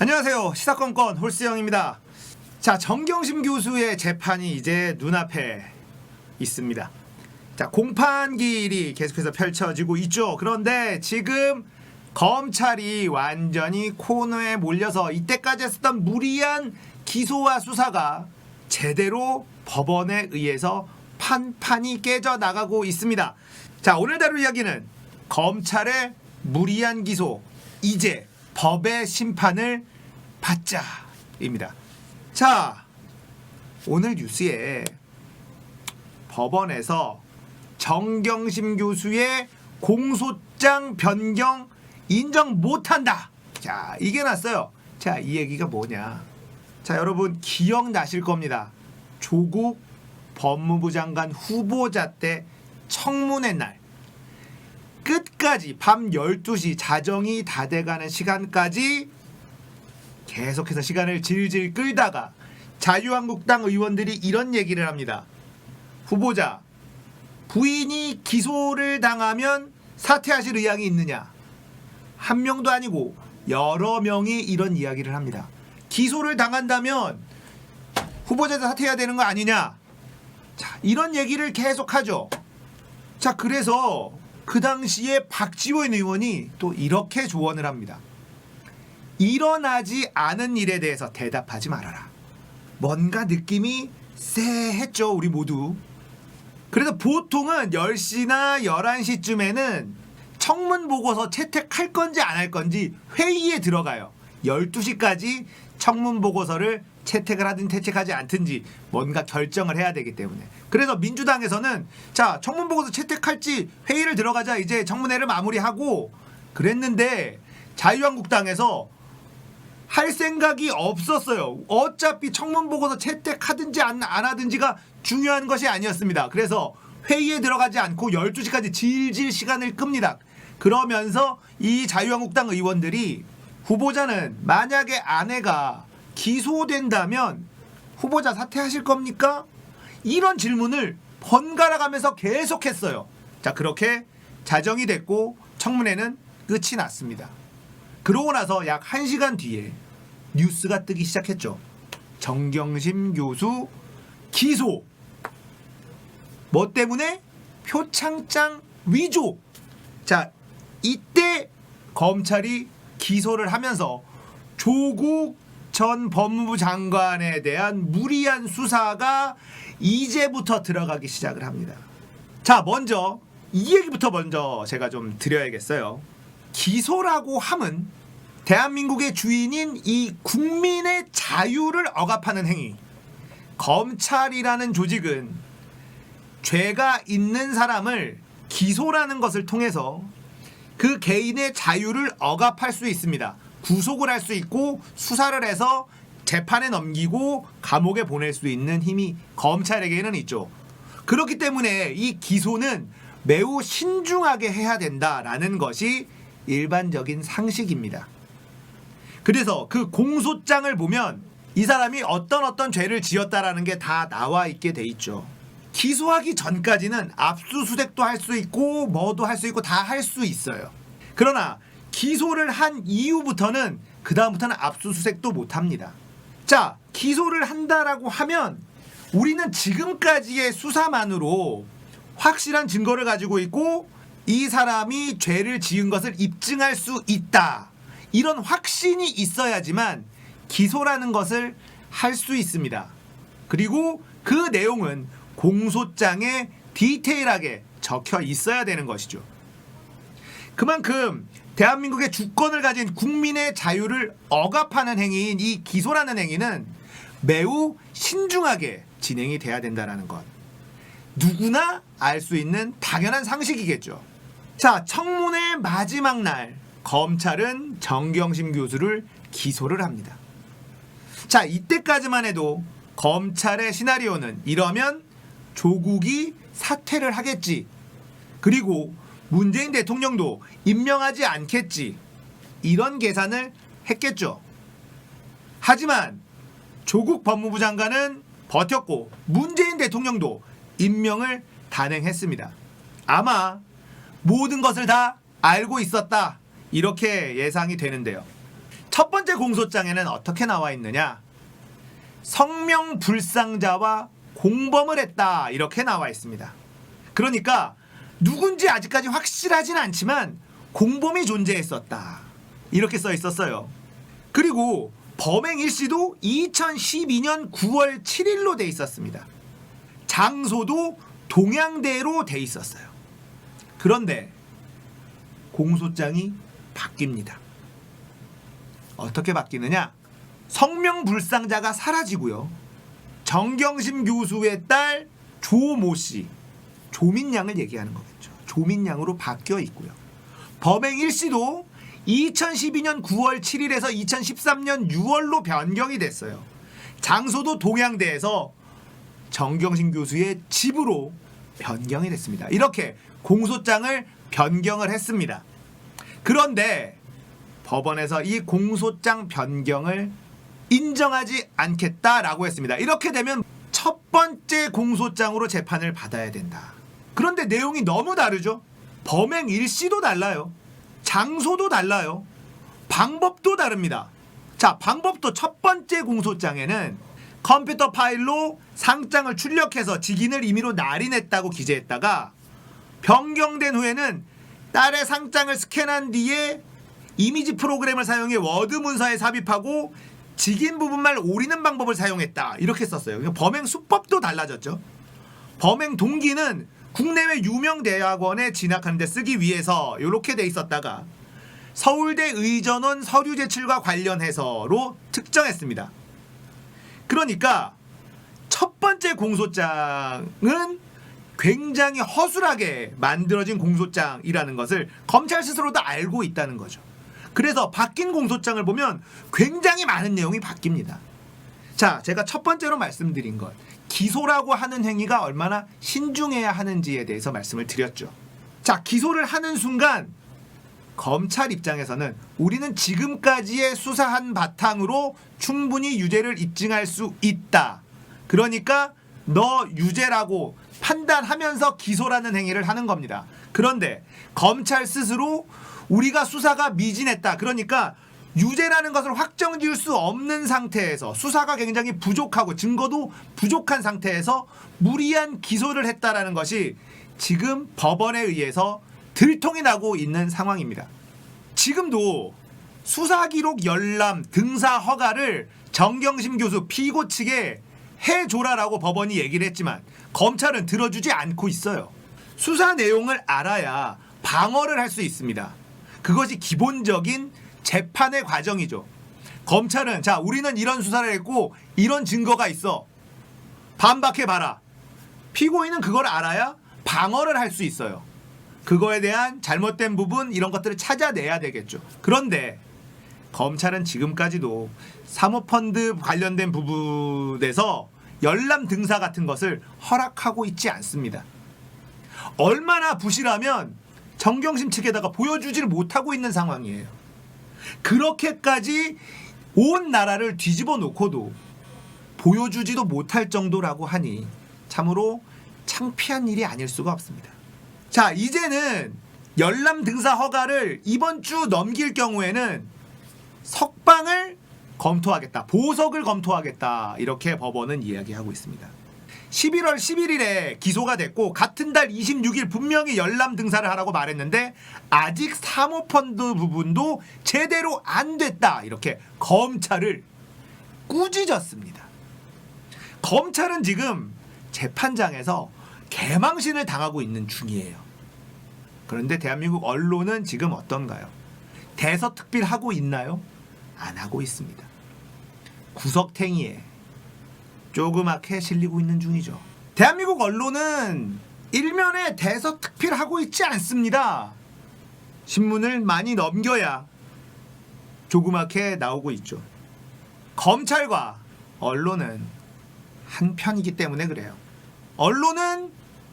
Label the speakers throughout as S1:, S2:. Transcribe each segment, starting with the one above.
S1: 안녕하세요. 시사건건 홀스영입니다. 자, 정경심 교수의 재판이 이제 눈앞에 있습니다. 자, 공판기일이 계속해서 펼쳐지고 있죠. 그런데 지금 검찰이 완전히 코너에 몰려서 이때까지 했었던 무리한 기소와 수사가 제대로 법원에 의해서 판판이 깨져 나가고 있습니다. 자, 오늘 다룰 이야기는 검찰의 무리한 기소, 이제 법의 심판을 받자입니다. 자, 오늘 뉴스에 법원에서 정경심 교수의 공소장 변경 인정 못한다. 자, 이게 났어요. 자, 이 얘기가 뭐냐? 자, 여러분 기억나실 겁니다. 조국 법무부 장관 후보자 때 청문회 날 끝까지 밤 12시 자정이 다 돼가는 시간까지 계속해서 시간을 질질 끌다가 자유한국당 의원들이 이런 얘기를 합니다. 후보자 부인이 기소를 당하면 사퇴하실 의향이 있느냐? 한 명도 아니고 여러 명이 이런 이야기를 합니다. 기소를 당한다면 후보자도 사퇴해야 되는 거 아니냐? 자, 이런 얘기를 계속하죠. 자, 그래서 그 당시에 박지원 의원이 또 이렇게 조언을 합니다. 일어나지 않은 일에 대해서 대답하지 말아라. 뭔가 느낌이 쎄했죠, 우리 모두. 그래서 보통은 10시나 11시쯤에는 청문 보고서 채택할 건지 안 할 건지 회의에 들어가요. 12시까지 청문 보고서를 채택을 하든 채택하지 않든지 뭔가 결정을 해야 되기 때문에. 그래서 민주당에서는 자, 청문 보고서 채택할지 회의를 들어가자 이제 청문회를 마무리하고 그랬는데 자유한국당에서 할 생각이 없었어요. 어차피 청문 보고서 채택하든지 안, 안 하든지가 중요한 것이 아니었습니다. 그래서 회의에 들어가지 않고 12시까지 질질 시간을 끕니다. 그러면서 이 자유한국당 의원들이 후보자는 만약에 아내가 기소된다면 후보자 사퇴하실 겁니까? 이런 질문을 번갈아 가면서 계속했어요. 자, 그렇게 자정이 됐고 청문회는 끝이 났습니다. 그러고 나서 약 1시간 뒤에 뉴스가 뜨기 시작했죠. 정경심 교수 기소. 뭐 때문에? 표창장 위조. 자, 이때 검찰이 기소를 하면서 조국 전 법무부 장관에 대한 무리한 수사가 이제부터 들어가기 시작을 합니다. 자, 먼저 이 얘기부터 먼저 제가 좀 드려야겠어요. 기소라고 함은 대한민국의 주인인 이 국민의 자유를 억압하는 행위. 검찰이라는 조직은 죄가 있는 사람을 기소라는 것을 통해서 그 개인의 자유를 억압할 수 있습니다. 구속을 할 수 있고 수사를 해서 재판에 넘기고 감옥에 보낼 수 있는 힘이 검찰에게는 있죠. 그렇기 때문에 이 기소는 매우 신중하게 해야 된다라는 것이 일반적인 상식입니다. 그래서 그 공소장을 보면 이 사람이 어떤 어떤 죄를 지었다라는 게 다 나와 있게 돼 있죠. 기소하기 전까지는 압수수색도 할 수 있고 뭐도 할 수 있고 다 할 수 있어요. 그러나 기소를 한 이후부터는 그 다음부터는 압수수색도 못 합니다. 자, 기소를 한다라고 하면 우리는 지금까지의 수사만으로 확실한 증거를 가지고 있고 이 사람이 죄를 지은 것을 입증할 수 있다. 이런 확신이 있어야지만 기소라는 것을 할 수 있습니다. 그리고 그 내용은 공소장에 디테일하게 적혀 있어야 되는 것이죠. 그만큼 대한민국의 주권을 가진 국민의 자유를 억압하는 행위인 이 기소라는 행위는 매우 신중하게 진행이 돼야 된다는 것. 누구나 알 수 있는 당연한 상식이겠죠. 자, 청문회 마지막 날 검찰은 정경심 교수를 기소를 합니다. 자, 이때까지만 해도 검찰의 시나리오는 이러면 조국이 사퇴를 하겠지. 그리고 문재인 대통령도 임명하지 않겠지. 이런 계산을 했겠죠. 하지만 조국 법무부 장관은 버텼고 문재인 대통령도 임명을 단행했습니다. 아마 모든 것을 다 알고 있었다. 이렇게 예상이 되는데요. 첫 번째 공소장에는 어떻게 나와 있느냐? 성명 불상자와 공범을 했다 이렇게 나와 있습니다. 그러니까 누군지 아직까지 확실하진 않지만 공범이 존재했었다 이렇게 써 있었어요. 그리고 범행 일시도 2012년 9월 7일로 돼 있었습니다. 장소도 동양대로 돼 있었어요. 그런데 공소장이 바뀝니다. 어떻게 바뀌느냐? 성명 불상자가 사라지고요. 정경심 교수의 딸 조모 씨, 조민양을 얘기하는 거겠죠. 조민양으로 바뀌어 있고요. 범행 일시도 2012년 9월 7일에서 2013년 6월로 변경이 됐어요. 장소도 동양대에서 정경심 교수의 집으로 변경이 됐습니다. 이렇게 공소장을 변경을 했습니다. 그런데 법원에서 이 공소장 변경을 인정하지 않겠다라고 했습니다. 이렇게 되면 첫 번째 공소장으로 재판을 받아야 된다. 그런데 내용이 너무 다르죠? 범행 일시도 달라요. 장소도 달라요. 방법도 다릅니다. 자, 방법도 첫 번째 공소장에는 컴퓨터 파일로 상장을 출력해서 직인을 임의로 날인했다고 기재했다가 변경된 후에는 딸의 상장을 스캔한 뒤에 이미지 프로그램을 사용해 워드 문서에 삽입하고 직인 부분만 오리는 방법을 사용했다 이렇게 썼어요. 그러니까 범행 수법도 달라졌죠. 범행 동기는 국내외 유명 대학원에 진학하는데 쓰기 위해서 이렇게 돼 있었다가 서울대 의전원 서류 제출과 관련해서로 특정했습니다. 그러니까 첫 번째 공소장은 굉장히 허술하게 만들어진 공소장이라는 것을 검찰 스스로도 알고 있다는 거죠. 그래서 바뀐 공소장을 보면 굉장히 많은 내용이 바뀝니다. 자, 제가 첫 번째로 말씀드린 것. 기소라고 하는 행위가 얼마나 신중해야 하는지에 대해서 말씀을 드렸죠. 자, 기소를 하는 순간 검찰 입장에서는 우리는 지금까지의 수사한 바탕으로 충분히 유죄를 입증할 수 있다. 그러니까 너 유죄라고 판단하면서 기소라는 행위를 하는 겁니다. 그런데 검찰 스스로 우리가 수사가 미진했다. 그러니까 유죄라는 것을 확정 지을 수 없는 상태에서 수사가 굉장히 부족하고 증거도 부족한 상태에서 무리한 기소를 했다라는 것이 지금 법원에 의해서 들통이 나고 있는 상황입니다. 지금도 수사 기록 열람 등사 허가를 정경심 교수 피고 측에 해줘라라고 법원이 얘기를 했지만 검찰은 들어주지 않고 있어요. 수사 내용을 알아야 방어를 할 수 있습니다. 그것이 기본적인 재판의 과정이죠. 검찰은 자 우리는 이런 수사를 했고 이런 증거가 있어 반박해 봐라. 피고인은 그걸 알아야 방어를 할 수 있어요. 그거에 대한 잘못된 부분 이런 것들을 찾아내야 되겠죠. 그런데 검찰은 지금까지도 사모펀드 관련된 부분에서 열람 등사 같은 것을 허락하고 있지 않습니다. 얼마나 부실하면 정경심 측에다가 보여주지를 못하고 있는 상황이에요. 그렇게까지 온 나라를 뒤집어 놓고도 보여주지도 못할 정도라고 하니 참으로 창피한 일이 아닐 수가 없습니다. 자, 이제는 열람 등사 허가를 이번 주 넘길 경우에는 석방을 검토하겠다. 보석을 검토하겠다. 이렇게 법원은 이야기하고 있습니다. 11월 11일에 기소가 됐고 같은 달 26일 분명히 열람 등사를 하라고 말했는데 아직 사모펀드 부분도 제대로 안 됐다. 이렇게 검찰을 꾸짖었습니다. 검찰은 지금 재판장에서 개망신을 당하고 있는 중이에요. 그런데 대한민국 언론은 지금 어떤가요? 대서특필 하고 있나요? 안 하고 있습니다. 구석탱이에 조그맣게 실리고 있는 중이죠. 대한민국 언론은 일면에 대서특필 하고 있지 않습니다. 신문을 많이 넘겨야 조그맣게 나오고 있죠. 검찰과 언론은 한 편이기 때문에 그래요. 언론은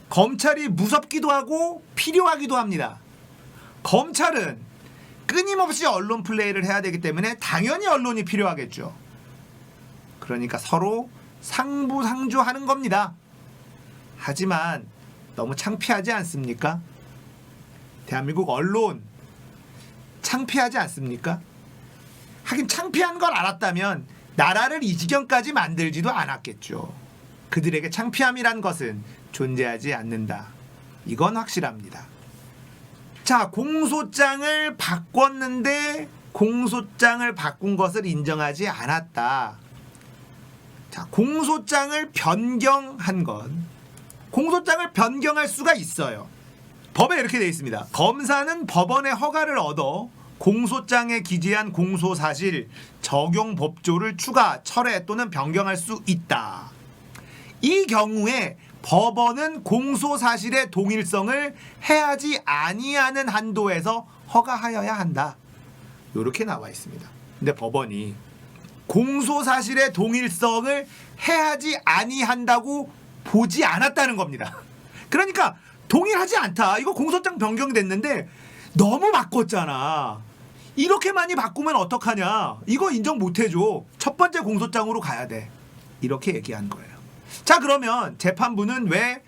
S1: 검찰이 무섭기도 하고 필요하기도 합니다. 검찰은 끊임없이 언론 플레이를 해야 되기 때문에 당연히 언론이 필요하겠죠. 그러니까 서로 상부상조하는 겁니다. 하지만 너무 창피하지 않습니까? 대한민국 언론 창피하지 않습니까? 하긴 창피한 걸 알았다면 나라를 이 지경까지 만들지도 않았겠죠. 그들에게 창피함이란 것은 존재하지 않는다. 이건 확실합니다. 자, 공소장을 바꿨는데 공소장을 바꾼 것을 인정하지 않았다. 자, 공소장을 변경한 건 공소장을 변경할 수가 있어요. 법에 이렇게 되어 있습니다. 검사는 법원의 허가를 얻어 공소장에 기재한 공소 사실 적용 법조를 추가, 철회 또는 변경할 수 있다. 이 경우에 법원은 공소 사실의 동일성을 해하지 아니하는 한도에서 허가하여야 한다. 이렇게 나와 있습니다. 근데 법원이 공소 사실의 동일성을 해하지 아니한다고 보지 않았다는 겁니다. 그러니까 동일하지 않다. 이거 공소장 변경됐는데 너무 바꿨잖아. 이렇게 많이 바꾸면 어떡하냐. 이거 인정 못 해줘. 첫 번째 공소장으로 가야 돼. 이렇게 얘기한 거예요. 자, 그러면 재판부는 왜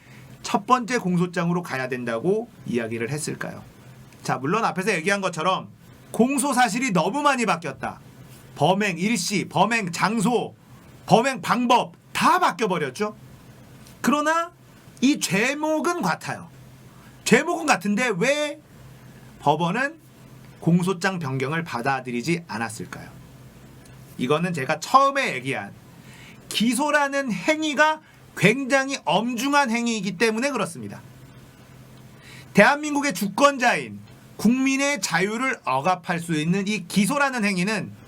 S1: 첫 번째 공소장으로 가야 된다고 이야기를 했을까요? 자, 물론 앞에서 얘기한 것처럼 공소 사실이 너무 많이 바뀌었다. 범행 일시, 범행 장소, 범행 방법 다 바뀌어 버렸죠. 그러나 이 죄목은 같아요. 죄목은 같은데 왜 법원은 공소장 변경을 받아들이지 않았을까요? 이거는 제가 처음에 얘기한 기소라는 행위가 굉장히 엄중한 행위이기 때문에 그렇습니다. 대한민국의 주권자인 국민의 자유를 억압할 수 있는 이 기소라는 행위는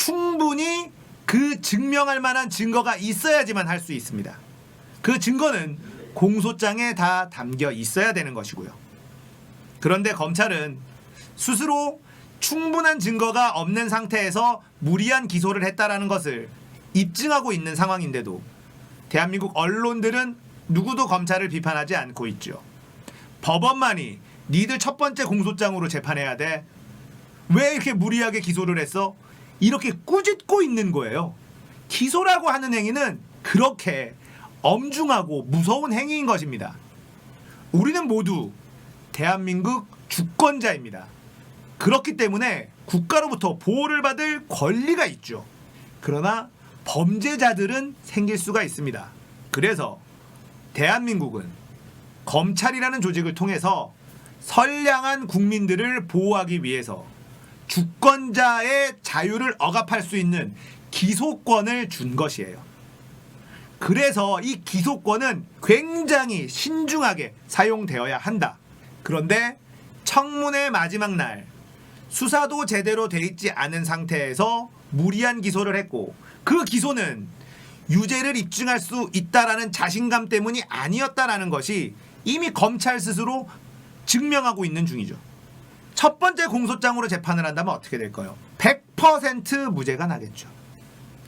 S1: 충분히 그 증명할 만한 증거가 있어야지만 할 수 있습니다. 그 증거는 공소장에 다 담겨 있어야 되는 것이고요. 그런데 검찰은 스스로 충분한 증거가 없는 상태에서 무리한 기소를 했다라는 것을 입증하고 있는 상황인데도 대한민국 언론들은 누구도 검찰을 비판하지 않고 있죠. 법원만이 니들 첫 번째 공소장으로 재판해야 돼. 왜 이렇게 무리하게 기소를 했어? 이렇게 꾸짖고 있는 거예요. 기소라고 하는 행위는 그렇게 엄중하고 무서운 행위인 것입니다. 우리는 모두 대한민국 주권자입니다. 그렇기 때문에 국가로부터 보호를 받을 권리가 있죠. 그러나 범죄자들은 생길 수가 있습니다. 그래서 대한민국은 검찰이라는 조직을 통해서 선량한 국민들을 보호하기 위해서 주권자의 자유를 억압할 수 있는 기소권을 준 것이에요. 그래서 이 기소권은 굉장히 신중하게 사용되어야 한다. 그런데 청문회 마지막 날 수사도 제대로 돼 있지 않은 상태에서 무리한 기소를 했고 그 기소는 유죄를 입증할 수 있다라는 자신감 때문이 아니었다라는 것이 이미 검찰 스스로 증명하고 있는 중이죠. 첫 번째 공소장으로 재판을 한다면 어떻게 될까요? 100% 무죄가 나겠죠.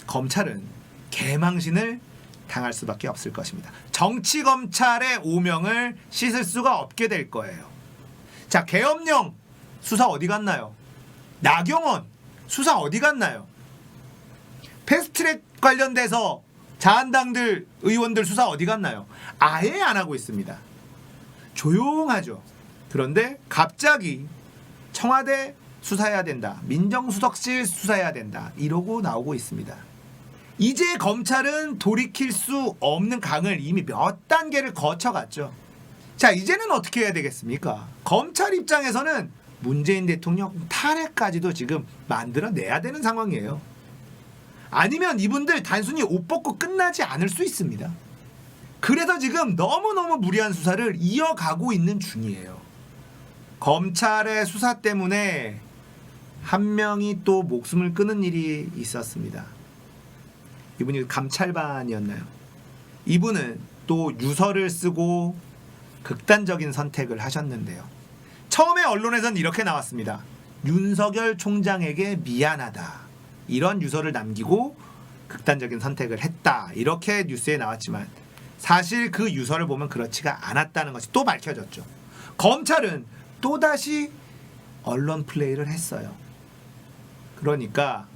S1: 검찰은 개망신을 당할 수밖에 없을 것입니다. 정치 검찰의 오명을 씻을 수가 없게 될 거예요. 자, 계엄령 수사 어디 갔나요? 나경원 수사 어디 갔나요? 패스트트랙 관련돼서 자한당들 의원들 수사 어디 갔나요? 아예 안 하고 있습니다. 조용하죠. 그런데 갑자기 청와대 수사해야 된다. 민정수석실 수사해야 된다. 이러고 나오고 있습니다. 이제 검찰은 돌이킬 수 없는 강을 이미 몇 단계를 거쳐갔죠. 자, 이제는 어떻게 해야 되겠습니까? 검찰 입장에서는 문재인 대통령 탄핵까지도 지금 만들어내야 되는 상황이에요. 아니면 이분들 단순히 옷 벗고 끝나지 않을 수 있습니다. 그래서 지금 너무너무 무리한 수사를 이어가고 있는 중이에요. 검찰의 수사 때문에 한 명이 또 목숨을 끊은 일이 있었습니다. 이분이 감찰반이었나요? 이분은 또 유서를 쓰고 극단적인 선택을 하셨는데요. 처음에 언론에선 이렇게 나왔습니다. 윤석열 총장에게 미안하다. 이런 유서를 남기고 극단적인 선택을 했다. 이렇게 뉴스에 나왔지만 사실 그 유서를 보면 그렇지가 않았다는 것이 또 밝혀졌죠. 검찰은 또다시 언론 플레이를 했어요. 그러니까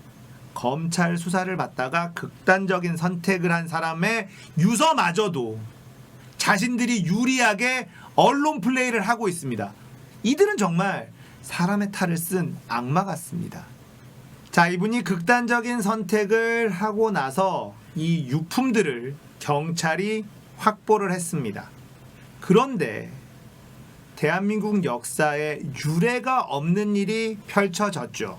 S1: 검찰 수사를 받다가 극단적인 선택을 한 사람의 유서마저도 자신들이 유리하게 언론 플레이를 하고 있습니다. 이들은 정말 사람의 탈을 쓴 악마 같습니다. 자, 이분이 극단적인 선택을 하고 나서 이 유품들을 경찰이 확보를 했습니다. 그런데 대한민국 역사에 유례가 없는 일이 펼쳐졌죠.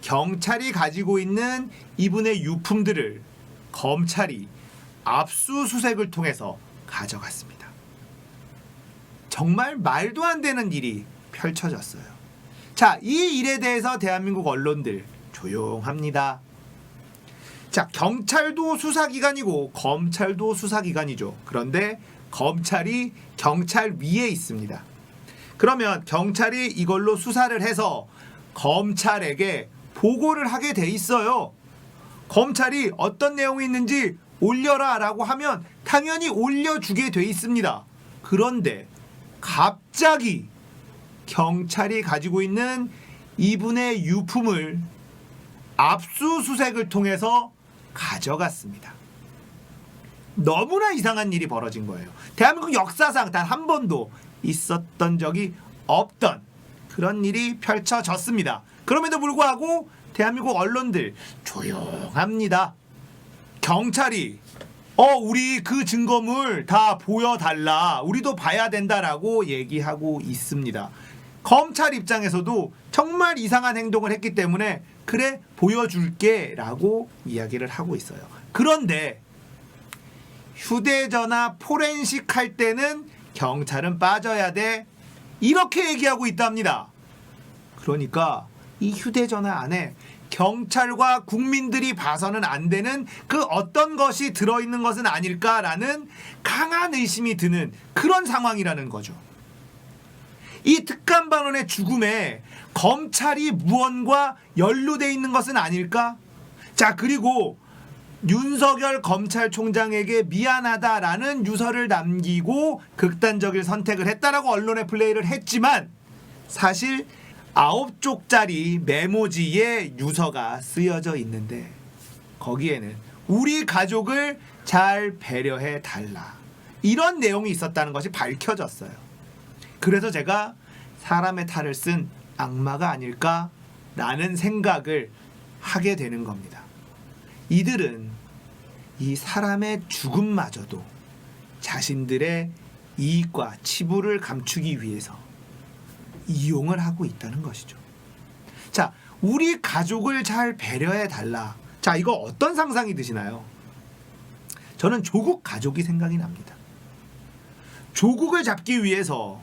S1: 경찰이 가지고 있는 이분의 유품들을 검찰이 압수수색을 통해서 가져갔습니다. 정말 말도 안 되는 일이 펼쳐졌어요. 자, 이 일에 대해서 대한민국 언론들 조용합니다. 자, 경찰도 수사기관이고 검찰도 수사기관이죠. 그런데 검찰이 경찰 위에 있습니다. 그러면 경찰이 이걸로 수사를 해서 검찰에게 보고를 하게 돼 있어요. 검찰이 어떤 내용이 있는지 올려라 라고 하면 당연히 올려주게 돼 있습니다. 그런데 갑자기 경찰이 가지고 있는 이분의 유품을 압수수색을 통해서 가져갔습니다. 너무나 이상한 일이 벌어진 거예요. 대한민국 역사상 단 한 번도 있었던 적이 없던 그런 일이 펼쳐졌습니다. 그럼에도 불구하고 대한민국 언론들 조용합니다. 경찰이 어 우리 그 증거물 다 보여달라 우리도 봐야 된다라고 얘기하고 있습니다. 검찰 입장에서도 정말 이상한 행동을 했기 때문에 그래 보여줄게라고 이야기를 하고 있어요. 그런데 휴대전화 포렌식 할 때는 경찰은 빠져야 돼 이렇게 얘기하고 있답니다. 그러니까 이 휴대전화 안에 경찰과 국민들이 봐서는 안 되는 그 어떤 것이 들어있는 것은 아닐까라는 강한 의심이 드는 그런 상황이라는 거죠. 이 특감반원의 죽음에 검찰이 무언과 연루돼 있는 것은 아닐까? 자, 그리고 윤석열 검찰총장에게 미안하다라는 유서를 남기고 극단적인 선택을 했다라고 언론에 플레이를 했지만 사실 아홉 쪽짜리 메모지에 유서가 쓰여져 있는데 거기에는 우리 가족을 잘 배려해 달라 이런 내용이 있었다는 것이 밝혀졌어요. 그래서 제가 사람의 탈을 쓴 악마가 아닐까라는 생각을 하게 되는 겁니다. 이들은 이 사람의 죽음마저도 자신들의 이익과 치부를 감추기 위해서 이용을 하고 있다는 것이죠. 자, 우리 가족을 잘 배려해 달라. 자, 이거 어떤 상상이 드시나요? 저는 조국 가족이 생각이 납니다. 조국을 잡기 위해서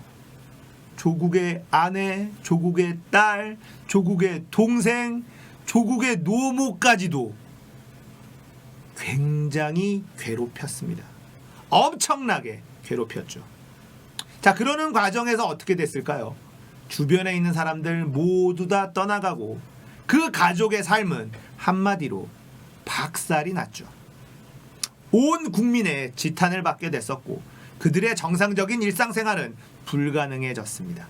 S1: 조국의 아내, 조국의 딸, 조국의 동생, 조국의 노모까지도 굉장히 괴롭혔습니다. 엄청나게 괴롭혔죠. 자, 그러는 과정에서 어떻게 됐을까요? 주변에 있는 사람들 모두 다 떠나가고 그 가족의 삶은 한마디로 박살이 났죠. 온 국민의 지탄을 받게 됐었고 그들의 정상적인 일상생활은 불가능해졌습니다.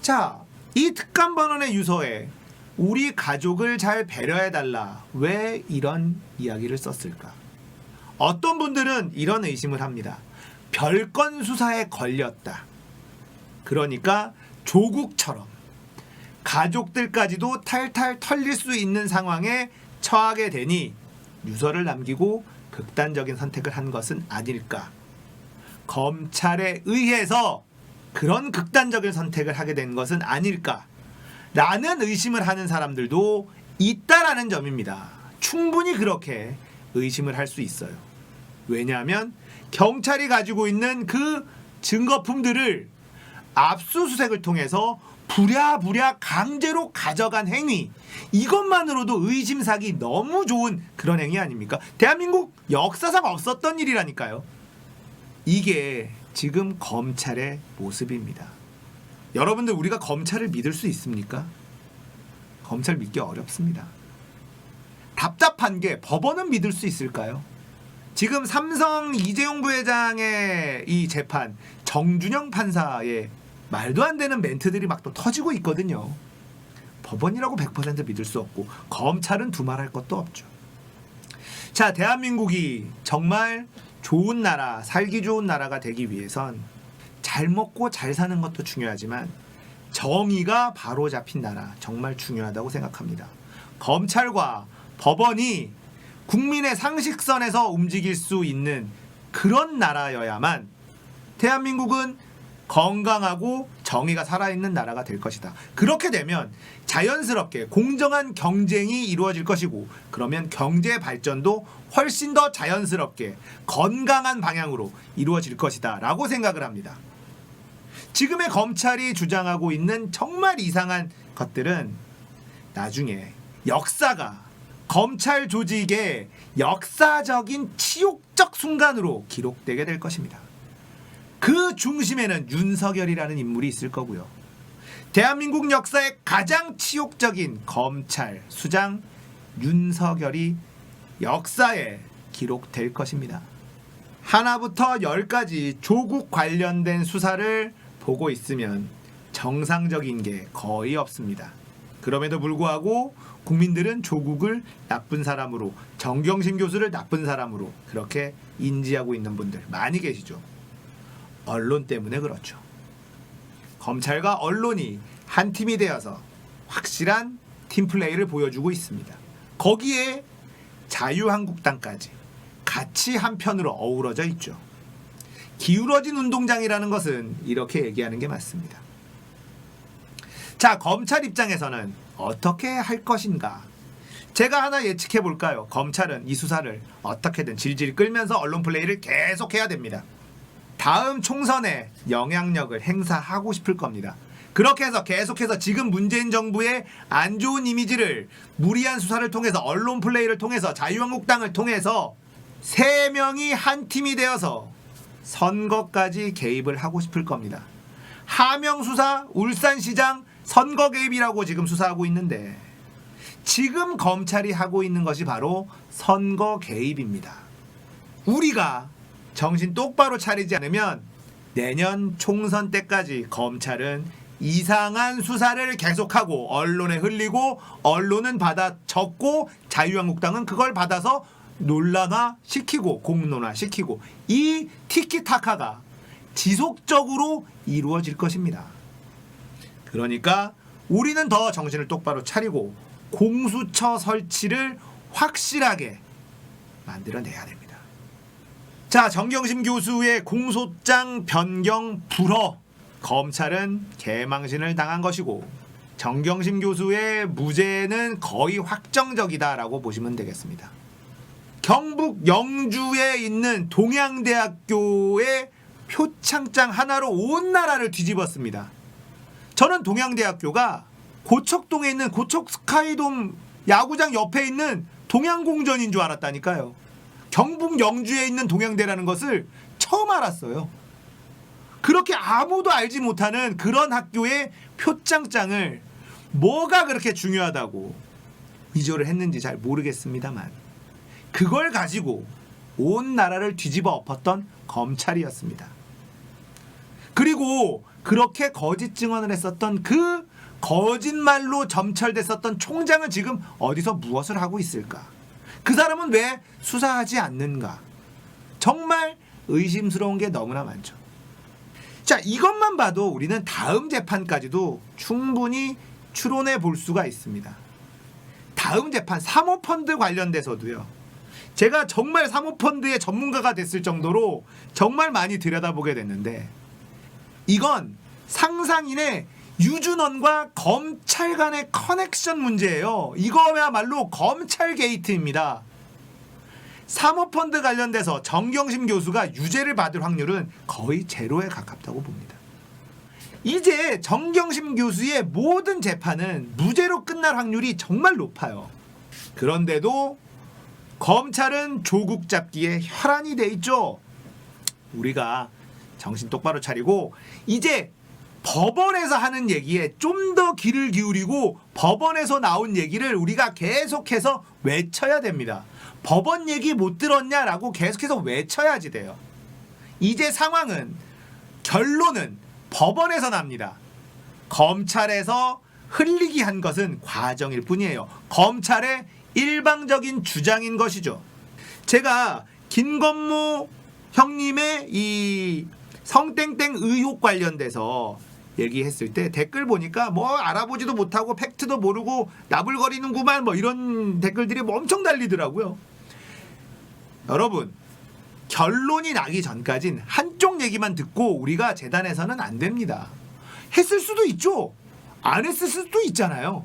S1: 자, 이 특감 번원의 유서에 우리 가족을 잘 배려해달라. 왜 이런 이야기를 썼을까? 어떤 분들은 이런 의심을 합니다. 별건 수사에 걸렸다. 그러니까 조국처럼 가족들까지도 탈탈 털릴 수 있는 상황에 처하게 되니 유서를 남기고 극단적인 선택을 한 것은 아닐까. 검찰에 의해서 그런 극단적인 선택을 하게 된 것은 아닐까. 라는 의심을 하는 사람들도 있다라는 점입니다. 충분히 그렇게 의심을 할 수 있어요. 왜냐하면 경찰이 가지고 있는 그 증거품들을 압수수색을 통해서 부랴부랴 강제로 가져간 행위 이것만으로도 의심 사기 너무 좋은 그런 행위 아닙니까? 대한민국 역사상 없었던 일이라니까요. 이게 지금 검찰의 모습입니다. 여러분들 우리가 검찰을 믿을 수 있습니까? 검찰 믿기 어렵습니다. 답답한 게 법원은 믿을 수 있을까요? 지금 삼성 이재용 부회장의 이 재판 정준영 판사의 말도 안 되는 멘트들이 막 또 터지고 있거든요. 법원이라고 100% 믿을 수 없고 검찰은 두말할 것도 없죠. 자, 대한민국이 정말 좋은 나라, 살기 좋은 나라가 되기 위해선 잘 먹고 잘 사는 것도 중요하지만 정의가 바로 잡힌 나라 정말 중요하다고 생각합니다. 검찰과 법원이 국민의 상식선에서 움직일 수 있는 그런 나라여야만 대한민국은 건강하고 정의가 살아있는 나라가 될 것이다. 그렇게 되면 자연스럽게 공정한 경쟁이 이루어질 것이고 그러면 경제 발전도 훨씬 더 자연스럽게 건강한 방향으로 이루어질 것이다. 라고 생각을 합니다. 지금의 검찰이 주장하고 있는 정말 이상한 것들은 나중에 역사가 검찰 조직의 역사적인 치욕적 순간으로 기록되게 될 것입니다. 그 중심에는 윤석열이라는 인물이 있을 거고요. 대한민국 역사의 가장 치욕적인 검찰 수장 윤석열이 역사에 기록될 것입니다. 하나부터 열까지 조국 관련된 수사를 보고 있으면 정상적인 게 거의 없습니다. 그럼에도 불구하고 국민들은 조국을 나쁜 사람으로 정경심 교수를 나쁜 사람으로 그렇게 인지하고 있는 분들 많이 계시죠. 언론 때문에 그렇죠. 검찰과 언론이 한 팀이 되어서 확실한 팀플레이를 보여주고 있습니다. 거기에 자유한국당까지 같이 한편으로 어우러져 있죠. 기울어진 운동장이라는 것은 이렇게 얘기하는 게 맞습니다. 자, 검찰 입장에서는 어떻게 할 것인가? 제가 하나 예측해 볼까요? 검찰은 이 수사를 어떻게든 질질 끌면서 언론 플레이를 계속해야 됩니다. 다음 총선에 영향력을 행사하고 싶을 겁니다. 그렇게 해서 계속해서 지금 문재인 정부의 안 좋은 이미지를 무리한 수사를 통해서 언론 플레이를 통해서 자유한국당을 통해서 세 명이 한 팀이 되어서 선거까지 개입을 하고 싶을 겁니다. 하명 수사 울산시장 선거 개입이라고 지금 수사하고 있는데 지금 검찰이 하고 있는 것이 바로 선거 개입입니다. 우리가 정신 똑바로 차리지 않으면 내년 총선 때까지 검찰은 이상한 수사를 계속하고 언론에 흘리고 언론은 받아 적고 자유한국당은 그걸 받아서 논란화 시키고 공론화 시키고 이 티키타카가 지속적으로 이루어질 것입니다. 그러니까 우리는 더 정신을 똑바로 차리고 공수처 설치를 확실하게 만들어내야 됩니다. 자, 정경심 교수의 공소장 변경 불허 검찰은 개망신을 당한 것이고 정경심 교수의 무죄는 거의 확정적이다라고 보시면 되겠습니다. 경북 영주에 있는 동양대학교의 표창장 하나로 온 나라를 뒤집었습니다. 저는 동양대학교가 고척동에 있는 고척 스카이돔 야구장 옆에 있는 동양공전인 줄 알았다니까요. 경북 영주에 있는 동양대라는 것을 처음 알았어요. 그렇게 아무도 알지 못하는 그런 학교의 표창장을 뭐가 그렇게 중요하다고 위조를 했는지 잘 모르겠습니다만 그걸 가지고 온 나라를 뒤집어 엎었던 검찰이었습니다. 그리고 그렇게 거짓 증언을 했었던 그 거짓말로 점철됐었던 총장은 지금 어디서 무엇을 하고 있을까? 그 사람은 왜 수사하지 않는가? 정말 의심스러운 게 너무나 많죠. 자, 이것만 봐도 우리는 다음 재판까지도 충분히 추론해 볼 수가 있습니다. 다음 재판 사모펀드 관련돼서도요. 제가 정말 사모펀드의 전문가가 됐을 정도로 정말 많이 들여다보게 됐는데 이건 상상인의 유준원과 검찰 간의 커넥션 문제예요. 이거야말로 검찰 게이트입니다. 사모펀드 관련돼서 정경심 교수가 유죄를 받을 확률은 거의 제로에 가깝다고 봅니다. 이제 정경심 교수의 모든 재판은 무죄로 끝날 확률이 정말 높아요. 그런데도 검찰은 조국 잡기에 혈안이 돼 있죠. 우리가 정신 똑바로 차리고 이제 법원에서 하는 얘기에 좀 더 귀를 기울이고 법원에서 나온 얘기를 우리가 계속해서 외쳐야 됩니다. 법원 얘기 못 들었냐라고 계속해서 외쳐야지 돼요. 이제 상황은 결론은 법원에서 납니다. 검찰에서 흘리기 한 것은 과정일 뿐이에요. 검찰의 일방적인 주장인 것이죠. 제가 김건모 형님의 이 성땡땡 의혹 관련돼서 얘기했을 때 댓글 보니까 뭐 알아보지도 못하고 팩트도 모르고 나불거리는구만 뭐 이런 댓글들이 뭐 엄청 달리더라고요. 여러분 결론이 나기 전까진 한쪽 얘기만 듣고 우리가 재단해서는 안 됩니다. 했을 수도 있죠. 안 했을 수도 있잖아요.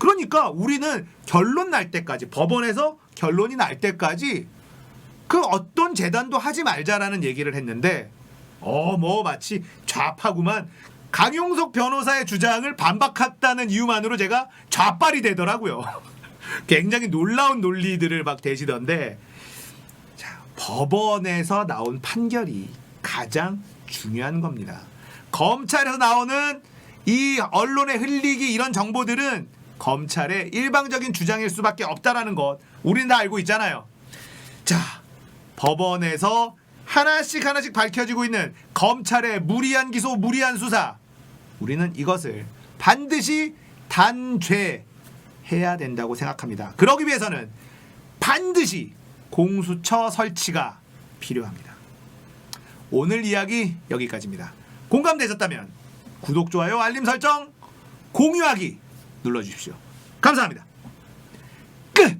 S1: 그러니까 우리는 결론 날 때까지 법원에서 결론이 날 때까지 그 어떤 재단도 하지 말자라는 얘기를 했는데 어 뭐 마치 좌파구만 강용석 변호사의 주장을 반박했다는 이유만으로 제가 좌빨이 되더라고요. 굉장히 놀라운 논리들을 막 대시던데 자, 법원에서 나온 판결이 가장 중요한 겁니다. 검찰에서 나오는 이 언론에 흘리기 이런 정보들은 검찰의 일방적인 주장일 수밖에 없다라는 것 우리는 다 알고 있잖아요. 자, 법원에서 하나씩 하나씩 밝혀지고 있는 검찰의 무리한 기소, 무리한 수사. 우리는 이것을 반드시 단죄해야 된다고 생각합니다. 그러기 위해서는 반드시 공수처 설치가 필요합니다. 오늘 이야기 여기까지입니다. 공감되셨다면 구독, 좋아요, 알림 설정, 공유하기 눌러주십시오. 감사합니다. 끝!